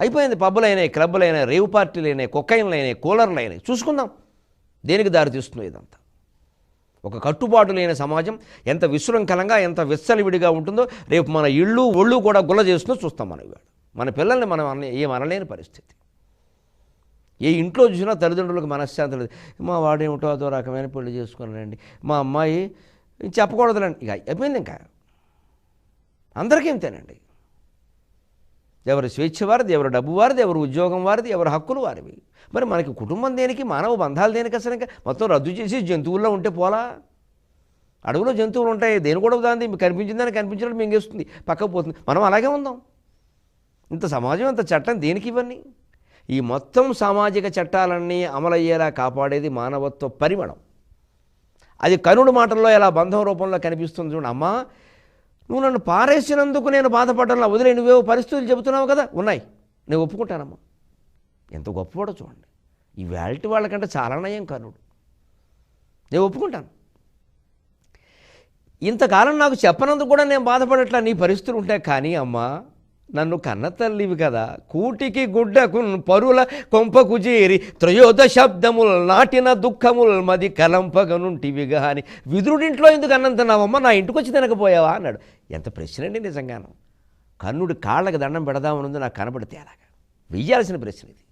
అయిపోయింది పబ్బులు అయినాయి క్లబ్బులు అయినాయి రేవు పార్టీలు అయినాయి కుక్కైన్లు అయినాయి కూలర్లు అయినాయి చూసుకుందాం. దేనికి దారి తీస్తుంది ఇదంతా? ఒక కట్టుబాటు లేని సమాజం ఎంత విశృంఖలంగా ఎంత విచ్చలవిడిగా ఉంటుందో రేపు మన ఇళ్ళు ఒళ్ళు కూడా గుల్ల చేస్తుందో చూస్తాం మనం ఇవాడు మన పిల్లల్ని మనం ఏ ఏం అనలేని పరిస్థితి. ఏ ఇంట్లో చూసినా తల్లిదండ్రులకు మనశ్శాంతి లేదు. మా వాడేమిటో అదో రకమైన పెళ్ళి చేసుకున్నారండి మా అమ్మాయి చెప్పకూడదులండి ఇక అయిపోయింది ఇంకా. అందరికీ ఇంతేనండి. ఎవరి స్వేచ్ఛ వారిది ఎవరి డబ్బు వారిది ఎవరి ఉద్యోగం వారిది ఎవరి హక్కులు వారివి. మరి మనకి కుటుంబం దేనికి మానవ బంధాలు దేనికి అసలు ఇంకా? మొత్తం రద్దు చేసి జంతువుల్లో ఉంటే పోలా? అడవిలో జంతువులు ఉంటాయి దేని కూడా దాన్ని మీకు కనిపించిందని కనిపించినట్టు మింగేస్తుంది పక్కకు పోతుంది. మనం అలాగే ఉందాం. ఇంత సమాజం ఇంత చట్టం దేనికి ఇవన్నీ? ఈ మొత్తం సామాజిక చట్టాలన్నీ అమలయ్యేలా కాపాడేది మానవత్వ పరిమళం. అది కనుడు మాటల్లో ఎలా బంధం రూపంలో కనిపిస్తుంది చూడండి. అమ్మా నువ్వు నన్ను పారేసినందుకు నేను బాధపడ్డా వదిలే నువ్వేవో పరిస్థితులు చెబుతున్నావు కదా? ఉన్నాయి. నేను ఒప్పుకుంటానమ్మా. ఎంత గొప్పవాడో చూడండి. ఈ వ్యాలిటీ వాళ్ళకంటే చాలా నయం కర్ణుడు నేను ఒప్పుకుంటాను. ఇంతకాలం నాకు చెప్పనందుకు కూడా నేను బాధపడట్లా నీ పరిస్థితులు ఉంటాయి. కానీ అమ్మా నన్ను కన్న తల్లివి కదా. కూటికి గుడ్డకు పరుల కొంపకు చేరి త్రయోదశబ్దముల్ నాటిన దుఃఖముల్ మది కలంపగనుంటివిగా అని విదురుడింట్లో ఎందుకు అన్నంతన్నావమ్మా నా ఇంటికి వచ్చి తినకపోయావా? అన్నాడు. ఎంత ప్రశ్న అండి నిజంగాను. కన్నుడి కాళ్ళకి దండం పెడదామనుంది నాకు కనబడితే అలాగా. వెయ్యాల్సిన ప్రశ్న ఇది.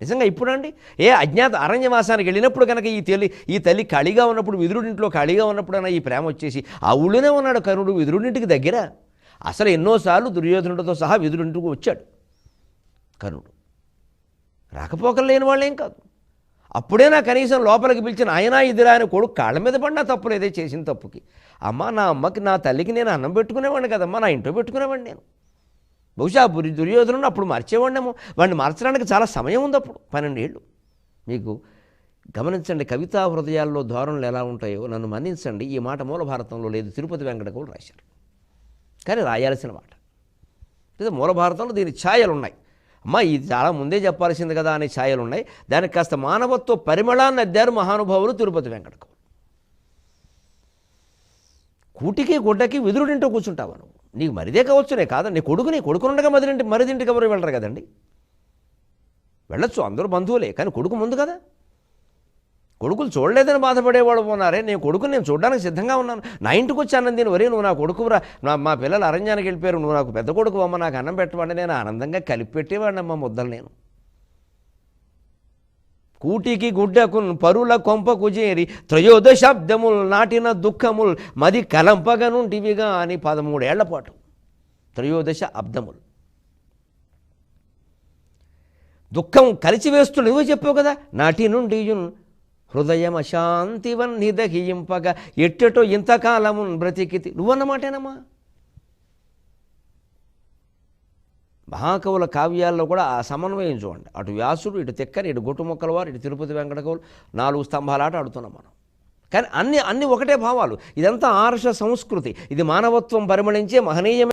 నిజంగా ఇప్పుడండి? ఏ అజ్ఞాత అరణ్యవాసానికి వెళ్ళినప్పుడు కనుక ఈ తల్లి ఈ తల్లి ఖాళీగా ఉన్నప్పుడు విదురుడింట్లో ఖాళీగా ఉన్నప్పుడైనా ఈ ప్రేమ వచ్చేసి ఆ ఊళ్ళోనే ఉన్నాడు కర్ణుడు విదురుడింటికి దగ్గర? అసలు ఎన్నోసార్లు దుర్యోధనుడితో సహా విదురుడింటికి వచ్చాడు. కర్ణుడు. రాకపోకలు లేని వాళ్ళేం కాదు. అప్పుడేనా కనీసం లోపలికి పిలిచిన ఆయన ఇదిరా అని కొడుకు కాళ్ళ మీద పడినా తప్పులేదే చేసిన తప్పుకి. అమ్మ నా అమ్మకి నా తల్లికి నేను అన్నం పెట్టుకునేవాడిని కదమ్మా నా ఇంట్లో పెట్టుకునేవాడిని నేను. బహుశా దుర్యోధనుడు అప్పుడు మర్చేవాడినేమో వాడిని మార్చడానికి చాలా సమయం ఉంది అప్పుడు పన్నెండేళ్ళు. మీకు గమనించండి కవితా హృదయాల్లో ధోరణులు ఎలా ఉంటాయో. నన్ను మన్నించండి. ఈ మాట మూల భారతంలో లేదు. తిరుపతి వెంకటకవులు రాశారు. కానీ రాయాల్సిన మాట లేదా మూల భారతంలో దీని ఛాయలు ఉన్నాయి అమ్మ ఇది చాలా ముందే చెప్పాల్సింది కదా అనే ఛాయలు ఉన్నాయి దానికి కాస్త మానవత్వ పరిమళాన్ని అద్దారు మహానుభావులు తిరుపతి వెంకటకు. కూటికి గుడ్డకి విదురుడింటో కూర్చుంటావా నువ్వు? నీకు మరిదే కావచ్చునే కాదా? నీ కొడుకు నీ కొడుకునుండగా మరిదింటి మరిదింటికి ఎవరు వెళ్ళరు కదండి? వెళ్ళొచ్చు అందరూ బంధువులే కానీ కొడుకు ముందు కదా? కొడుకులు చూడలేదని బాధపడేవాడు ఉన్నారే నేను కొడుకు నేను చూడడానికి సిద్ధంగా ఉన్నాను. నా ఇంటికి వచ్చి అన్నం దీని వరే నువ్వు నా కొడుకురా నా మా పిల్లలు అరణ్యానికి వెళ్ళిపోయారు నువ్వు నాకు పెద్ద కొడుకు అమ్మ నాకు అన్నం పెట్టమంటే నేను ఆనందంగా కలిపి పెట్టేవాడిని అమ్మ ముద్దలు నేను. కూటికి గుడ్డకు పరుల కొంప కుజేరి త్రయోదశాబ్దముల్ నాటిన దుఃఖముల్ మది కలంపగనుంటివిగా అని పదమూడేళ్ళ పాటు. త్రయోదశ అబ్దములు. దుఃఖం కలిచివేస్తూ నువ్వు చెప్పావు కదా నాటి నుండి హృదయం అశాంతివన్నిదహింపగా ఎట్టెటో ఇంతకాలమున్ బ్రతికితి. నువ్వన్నమాటేనమ్మా? మహాకవుల కావ్యాల్లో కూడా ఆ సమన్వయం చూడండి. అటు వ్యాసుడు ఇటు తెక్కని ఇటు గొట్టుమొక్కల వారు ఇటు తిరుపతి వెంకటకవులు నాలుగు స్తంభాలాట ఆడుతున్నాం మనం. కానీ అన్ని అన్ని ఒకటే భావాలు. ఇదంతా ఆర్ష సంస్కృతి. ఇది మానవత్వం పరిమళించే మహనీయమైన